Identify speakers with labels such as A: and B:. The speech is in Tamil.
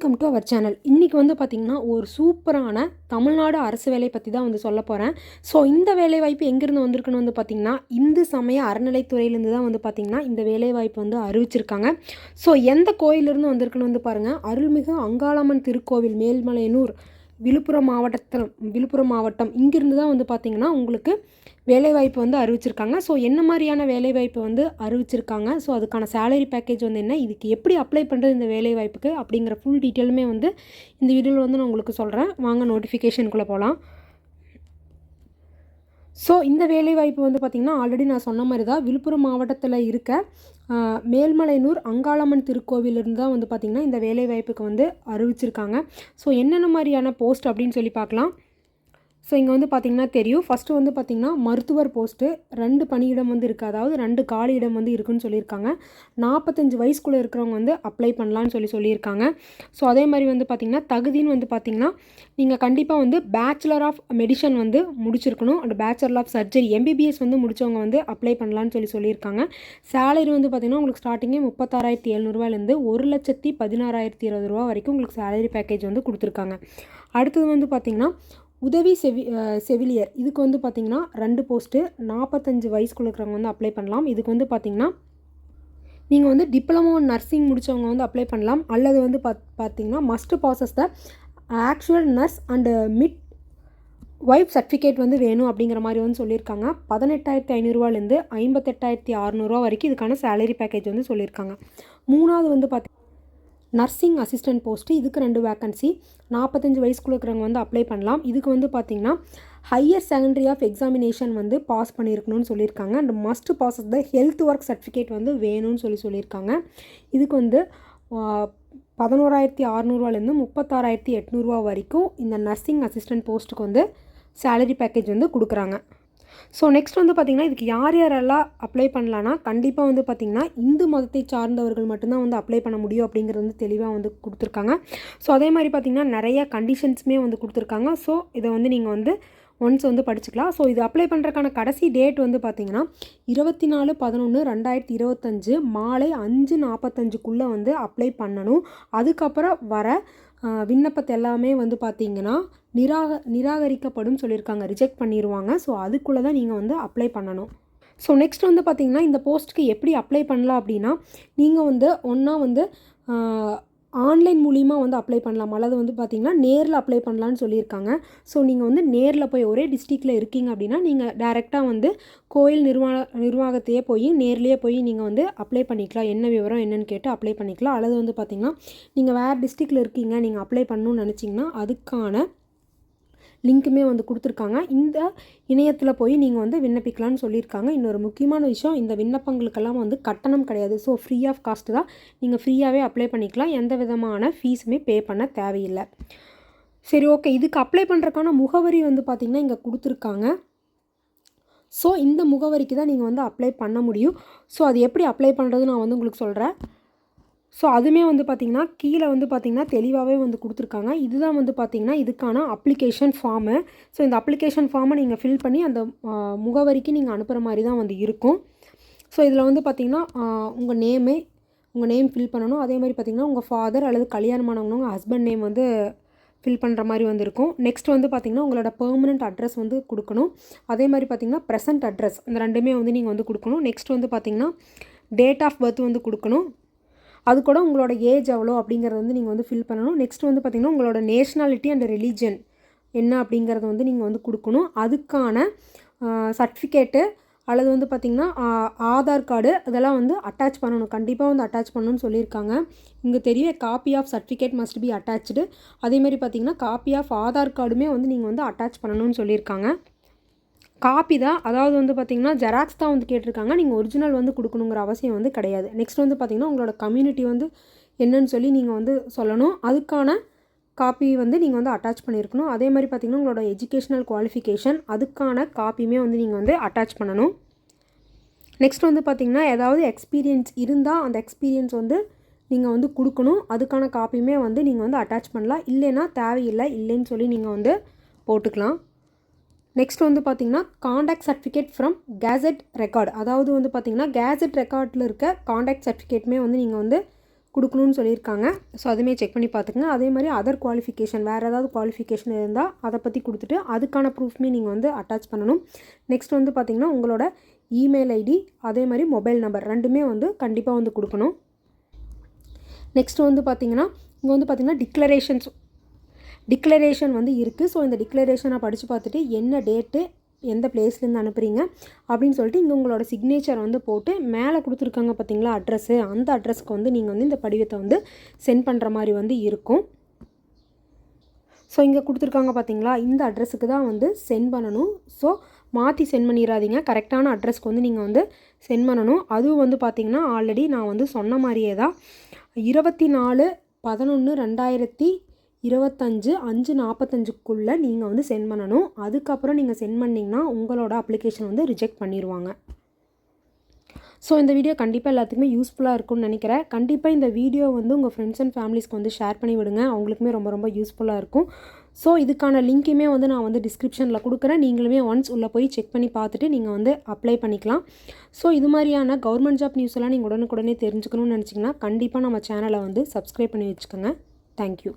A: வெல்கம் டு அவர் சேனல் இன்றைக்கி வந்து பார்த்திங்கன்னா ஒரு சூப்பரான தமிழ்நாடு அரசு வேலை பற்றி தான் வந்து சொல்ல போகிறேன் ஸோ இந்த வேலைவாய்ப்பு எங்கேருந்து வந்திருக்குன்னு வந்து பார்த்திங்கன்னா இந்து சமய அறநிலைத்துறையிலேருந்து தான் வந்து பார்த்திங்கன்னா இந்த வேலைவாய்ப்பு வந்து அறிவிச்சிருக்காங்க. ஸோ எந்த கோயிலிருந்து வந்திருக்குன்னு வந்து பாருங்கள் அருள்மிகு அங்காளம்மன் திருக்கோவில் மேல்மலையனூர் விழுப்புரம் மாவட்டத்தில் விழுப்புரம் மாவட்டம் இங்கிருந்து தான் வந்து பார்த்திங்கன்னா உங்களுக்கு வேலைவாய்ப்பு வந்து அறிவிச்சிருக்காங்க. ஸோ என்ன மாதிரியான வேலைவாய்ப்பு வந்து அறிவிச்சிருக்காங்க? ஸோ அதுக்கான சேலரி பேக்கேஜ் வந்து என்ன? இதுக்கு எப்படி அப்ளை பண்ணுறது இந்த வேலைவாய்ப்புக்கு? அப்படிங்கிற ஃபுல் டீட்டெயிலுமே வந்து இந்த வீடியோவில் வந்து நான் உங்களுக்கு சொல்கிறேன் வாங்க நோட்டிஃபிகேஷனுக்குள்ளே போகலாம் ஸோ இந்த வேலைவாய்ப்பு வந்து பார்த்திங்கன்னா ஆல்ரெடி நான் சொன்ன மாதிரி தான் விழுப்புரம் மாவட்டத்தில் இருக்க மேல்மலையனூர் அங்காளம்மன் திருக்கோவிலிருந்து தான் வந்து பார்த்திங்கன்னா இந்த வேலைவாய்ப்புக்கு வந்து அறிவிச்சிருக்காங்க. ஸோ என்னென்ன மாதிரியான போஸ்ட் அப்படின்னு சொல்லி பார்க்கலாம். ஸோ இங்கே வந்து பார்த்திங்கன்னா தெரியும். ஃபஸ்ட்டு வந்து பார்த்திங்கன்னா மருத்துவர் போஸ்ட்டு ரெண்டு பணியிடம் வந்து இருக்குது அதாவது ரெண்டு காலி இடம் வந்து இருக்குன்னு சொல்லியிருக்காங்க. நாற்பத்தஞ்சு வயசுக்குள்ளே இருக்கிறவங்க வந்து அப்ளை பண்ணலான்னு சொல்லி சொல்லியிருக்காங்க. ஸோ அதே மாதிரி வந்து பார்த்திங்கன்னா தகுதின்னு வந்து பார்த்திங்கன்னா நீங்கள் கண்டிப்பாக வந்து பேச்சுலர் ஆஃப் மெடிசன் வந்து முடிச்சிருக்கணும். And bachelor of surgery MBBS வந்து முடித்தவங்க வந்து அப்ளை பண்ணலான்னு சொல்லி சொல்லியிருக்காங்க. சேலரி வந்து பார்த்திங்கன்னா உங்களுக்கு ஸ்டார்டிங்கே முப்பத்தாறாயிரத்தி எழுநூறுவாயிலேருந்து ஒரு லட்சத்தி பதினாறாயிரத்தி இருபது ரூபா வரைக்கும் உங்களுக்கு சேலரி பேக்கேஜ் வந்து கொடுத்துருக்காங்க. அடுத்தது வந்து பார்த்திங்கன்னா உதவி செவி செவிலியர். இதுக்கு வந்து பார்த்திங்கன்னா ரெண்டு போஸ்ட்டு நாற்பத்தஞ்சு வயசுக்குள்ள இருக்கிறவங்க வந்து அப்ளை பண்ணலாம். இதுக்கு வந்து பார்த்திங்கன்னா நீங்கள் வந்து டிப்ளமோ நர்சிங் முடித்தவங்க வந்து அப்ளை பண்ணலாம். அல்லது வந்து பாத் பார்த்தீங்கன்னா must process the actual nurse and midwife certificate வந்து வேணும் அப்படிங்கிற மாதிரி வந்து சொல்லியிருக்காங்க. பதினெட்டாயிரத்தி ஐநூறுரூவாலேருந்து ஐம்பத்தெட்டாயிரத்தி அறநூறுவா வரைக்கும் இதுக்கான சேலரி பேக்கேஜ் வந்து சொல்லியிருக்காங்க. மூணாவது வந்து பார்த்தி நர்சிங் அசிஸ்டன்ட் போஸ்ட்டு இதுக்கு ரெண்டு வேக்கன்சி நாற்பத்தஞ்சு வயசுக்குள்ள இருக்கிறவங்க வந்து அப்ளை பண்ணலாம். இதுக்கு வந்து பார்த்திங்கன்னா ஹையர் செகண்டரி ஆஃப் எக்ஸாமினேஷன் வந்து பாஸ் பண்ணியிருக்கணும்னு சொல்லியிருக்காங்க. And must pass the health work certificate வந்து வேணும்னு சொல்லி சொல்லியிருக்காங்க. இதுக்கு வந்து பதினோராயிரத்தி அறநூறுவாலேருந்து முப்பத்தாறாயிரத்தி எட்நூறுவா வரைக்கும் இந்த நர்சிங் அசிஸ்டன்ட் போஸ்ட்டுக்கு வந்து சேலரி பேக்கேஜ் வந்து கொடுக்குறாங்க. ஸோ நெக்ஸ்ட் வந்து பார்த்திங்கன்னா இதுக்கு யார் யாரெல்லாம் அப்ளை பண்ணலான்னா கண்டிப்பாக வந்து பார்த்திங்கன்னா இந்து மதத்தை சார்ந்தவர்கள் மட்டும்தான் வந்து அப்ளை பண்ண முடியும் அப்படிங்கிறது வந்து தெளிவாக வந்து கொடுத்துருக்காங்க. ஸோ அதே மாதிரி பார்த்திங்கன்னா நிறைய கண்டிஷன்ஸுமே வந்து கொடுத்துருக்காங்க. ஸோ இதை வந்து நீங்கள் வந்து ஒன்ஸ் வந்து படிச்சுக்கலாம். ஸோ இது அப்ளை பண்ணுறதுக்கான கடைசி டேட் வந்து பார்த்திங்கன்னா இருபத்தி நாலு பதினொன்று ரெண்டாயிரத்தி இருபத்தஞ்சு மாலை அஞ்சு நாற்பத்தஞ்சுக்குள்ளே வந்து அப்ளை பண்ணணும். அதுக்கப்புறம் வர விண்ணப்பத்தை எல்லாமே வந்து பார்த்திங்கன்னா நிராக நிராகரிக்கப்படும் சொல்லியிருக்காங்க. ரிஜெக்ட் பண்ணிடுவாங்க ஸோ அதுக்குள்ளே தான் நீங்கள் வந்து அப்ளை பண்ணணும். ஸோ நெக்ஸ்ட் வந்து பார்த்திங்கன்னா இந்த போஸ்ட்டுக்கு எப்படி அப்ளை பண்ணலாம் அப்படின்னா நீங்கள் வந்து ஒன்றா வந்து ஆன்லைன் மூலிமா வந்து அப்ளை பண்ணலாம். அல்லது வந்து பார்த்திங்கன்னா நேரில் அப்ளை பண்ணலான்னு சொல்லியிருக்காங்க. ஸோ நீங்கள் வந்து நேரில் போய் ஒரே டிஸ்ட்ரிக்டில் இருக்கீங்க அப்படின்னா நீங்கள் டைரெக்டாக வந்து கோயில் நிர்வாக நிர்வாகத்தையே போய் நேர்லேயே போய் நீங்கள் வந்து அப்ளை பண்ணிக்கலாம். என்ன விவரம் என்னன்னு கேட்டு அப்ளை பண்ணிக்கலாம். அல்லது வந்து பார்த்திங்கன்னா நீங்கள் வேறு டிஸ்ட்ரிக்டில் இருக்கீங்க நீங்கள் அப்ளை பண்ணணும்னு நினச்சிங்கன்னா அதுக்கான லிங்க்குமே வந்து கொடுத்துருக்காங்க. இந்த இணையத்தில் போய் நீங்கள் வந்து விண்ணப்பிக்கலாம்னு சொல்லியிருக்காங்க. இன்னொரு முக்கியமான விஷயம் இந்த விண்ணப்பங்களுக்கெல்லாம் வந்து கட்டணம் கிடையாது. ஸோ ஃப்ரீ ஆஃப் காஸ்ட்டு தான். நீங்கள் ஃப்ரீயாகவே அப்ளை பண்ணிக்கலாம். எந்த விதமான ஃபீஸுமே பே பண்ண தேவையில்லை. சரி ஓகே இதுக்கு அப்ளை பண்ணுறதுக்கான முகவரி வந்து பார்த்திங்கன்னா இங்கே கொடுத்துருக்காங்க. ஸோ இந்த முகவரிக்கு தான் நீங்கள் வந்து அப்ளை பண்ண முடியும். ஸோ அது எப்படி அப்ளை பண்ணுறது நான் வந்து உங்களுக்கு சொல்கிறேன் ஸோ அதுவுமே வந்து பார்த்திங்கன்னா கீழே வந்து பார்த்திங்கன்னா தெளிவாகவே வந்து கொடுத்துருக்காங்க. இதுதான் வந்து பார்த்திங்கன்னா இதுக்கான அப்ளிகேஷன் ஃபார்மு ஸோ இந்த அப்ளிகேஷன் ஃபார்மை நீங்கள் ஃபில் பண்ணி அந்த முகவரிக்கு நீங்கள் அனுப்புகிற மாதிரி தான் வந்து இருக்கும். ஸோ இதில் வந்து பார்த்திங்கன்னா உங்கள் நேமு உங்கள் நேம் ஃபில் பண்ணணும். அதே மாதிரி பார்த்திங்கன்னா உங்கள் ஃபாதர் அல்லது கல்யாணமானவங்க உங்கள் ஹஸ்பண்ட் நேம் வந்து ஃபில் பண்ணுற மாதிரி வந்து இருக்கும். நெக்ஸ்ட் வந்து பார்த்திங்கன்னா உங்களோட பெர்மனண்ட் அட்ரஸ் வந்து கொடுக்கணும். அதே மாதிரி பார்த்திங்கன்னா ப்ரெசன்ட் அட்ரஸ் இந்த ரெண்டுமே வந்து நீங்கள் வந்து கொடுக்கணும். நெக்ஸ்ட் வந்து பார்த்திங்கன்னா டேட் ஆஃப் பர்த் வந்து கொடுக்கணும். அது கூட உங்களோட ஏஜ் எவ்வளோ அப்படிங்கிறது வந்து நீங்கள் வந்து ஃபில் பண்ணணும். நெக்ஸ்ட் வந்து பார்த்திங்கன்னா உங்களோட நேஷ்னாலிட்டி அண்ட் ரிலீஜன் என்ன அப்படிங்கிறத வந்து நீங்கள் வந்து கொடுக்கணும். அதுக்கான சர்டிஃபிகேட்டு அல்லது வந்து பார்த்திங்கன்னா ஆதார் கார்டு அதெல்லாம் வந்து அட்டாச் பண்ணணும். கண்டிப்பாக வந்து அட்டாச் பண்ணணும்னு சொல்லியிருக்காங்க. இங்கே தெரிய copy of certificate must be attach அதேமாதிரி பார்த்திங்கன்னா காப்பி ஆஃப் ஆதார் கார்டுமே வந்து நீங்கள் வந்து அட்டாச் பண்ணணும்னு சொல்லியிருக்காங்க. காப்பி தான். அதாவது வந்து பார்த்திங்கன்னா ஜெராக்ஸ் தான் வந்து கேட்டிருக்காங்க. நீங்கள் ஒரிஜினல் வந்து கொடுக்கணுங்கிற அவசியம் வந்து கிடையாது. நெக்ஸ்ட் வந்து பார்த்திங்கன்னா உங்களோட கம்யூனிட்டி வந்து என்னன்னு சொல்லி நீங்கள் வந்து சொல்லணும். அதுக்கான காப்பி வந்து நீங்கள் வந்து அட்டாச் பண்ணியிருக்கணும். அதே மாதிரி பார்த்திங்கன்னா உங்களோட எஜுகேஷ்னல் குவாலிஃபிகேஷன் அதுக்கான காப்பியுமே வந்து நீங்கள் வந்து அட்டாச் பண்ணணும். நெக்ஸ்ட் வந்து பார்த்திங்கன்னா ஏதாவது எக்ஸ்பீரியன்ஸ் இருந்தால் அந்த எக்ஸ்பீரியன்ஸ் வந்து நீங்கள் வந்து கொடுக்கணும். அதுக்கான காப்பியுமே வந்து நீங்கள் வந்து அட்டாச் பண்ணலாம். இல்லைன்னா தேவையில்லை இல்லைன்னு சொல்லி நீங்கள் வந்து போட்டுக்கலாம். நெக்ஸ்ட் வந்து பார்த்திங்கன்னா contact certificate from cassette record அதாவது வந்து பார்த்திங்கன்னா கேசட் ரெக்கார்டில் இருக்க காண்டாக்ட் சர்டிஃபிகேட்டுமே வந்து நீங்கள் வந்து கொடுக்கணும்னு சொல்லியிருக்காங்க. ஸோ அதுவுமே செக் பண்ணி பார்த்துக்குங்க அதே மாதிரி அதர் குவாலிஃபிகேஷன் வேறு ஏதாவது குவாலிஃபிகேஷன் இருந்தால் அதை பற்றி கொடுத்துட்டு அதுக்கான ப்ரூஃப்மே நீங்கள் வந்து அட்டாச் பண்ணணும். நெக்ஸ்ட் வந்து பார்த்திங்கன்னா உங்களோட இமெயில் ஐடி அதே மாதிரி மொபைல் நம்பர் ரெண்டுமே வந்து கண்டிப்பாக வந்து கொடுக்கணும். நெக்ஸ்ட் வந்து பார்த்திங்கன்னா இங்கே வந்து பார்த்திங்கன்னா டிக்ளரேஷன்ஸ் டிக்ளரேஷன் வந்து இருக்குது ஸோ இந்த டிக்ளரேஷனை படித்து பார்த்துட்டு என்ன டேட்டு எந்த பிளேஸ்லேருந்து அனுப்புகிறீங்க அப்படின்னு சொல்லிட்டு இங்கே உங்களோட சிக்னேச்சர் வந்து போட்டு மேலே கொடுத்துருக்காங்க பார்த்தீங்களா அட்ரஸ்ஸு அந்த அட்ரஸ்க்கு வந்து நீங்கள் வந்து இந்த படிவத்தை வந்து சென்ட் பண்ணுற மாதிரி வந்து இருக்கும். ஸோ இங்கே கொடுத்துருக்காங்க பார்த்தீங்களா இந்த அட்ரஸுக்கு தான் வந்து சென்ட் பண்ணணும். ஸோ மாற்றி சென்ட் பண்ணிடாதீங்க கரெக்டான அட்ரஸ்க்கு வந்து நீங்கள் வந்து சென்ட் பண்ணணும். அதுவும் வந்து பார்த்திங்கன்னா ஆல்ரெடி நான் வந்து சொன்ன மாதிரியே தான். இருபத்தி நாலு பதினொன்று ரெண்டாயிரத்தி இருபத்தஞ்சு அஞ்சு நாற்பத்தஞ்சுக்குள்ளே நீங்கள் வந்து சென்ட் பண்ணணும். அதுக்கப்புறம் நீங்கள் சென்ட் பண்ணிங்கன்னா உங்களோட அப்ளிகேஷன் வந்து ரிஜெக்ட் பண்ணிடுவாங்க ஸோ இந்த வீடியோ கண்டிப்பாக எல்லாத்துக்குமே யூஸ்ஃபுல்லாக இருக்கும்னு நினைக்கிறேன். கண்டிப்பாக இந்த வீடியோ வந்து உங்கள் ஃப்ரெண்ட்ஸ் அண்ட் ஃபேமிலிஸ்க்கு வந்து ஷேர் பண்ணி விடுங்க. அவங்களுக்குமே ரொம்ப ரொம்ப யூஸ்ஃபுல்லாக இருக்கும். ஸோ இதுக்கான லிங்க்குமே வந்து நான் வந்து டிஸ்கிரிப்ஷனில் கொடுக்குறேன். நீங்களுமே ஒன்ஸ் உள்ளே போய் செக் பண்ணி பார்த்துட்டு நீங்கள் வந்து அப்ளை பண்ணிக்கலாம். ஸோ இது மாதிரியான கவர்மெண்ட் ஜாப் நியூஸ் எல்லாம் நீங்கள் உடனுக்குடனே தெரிஞ்சுக்கணும்னு நினச்சிங்கன்னா கண்டிப்பாக நம்ம சேனலை வந்து சப்ஸ்கிரைப் பண்ணி வச்சுக்கோங்க. தேங்க்யூ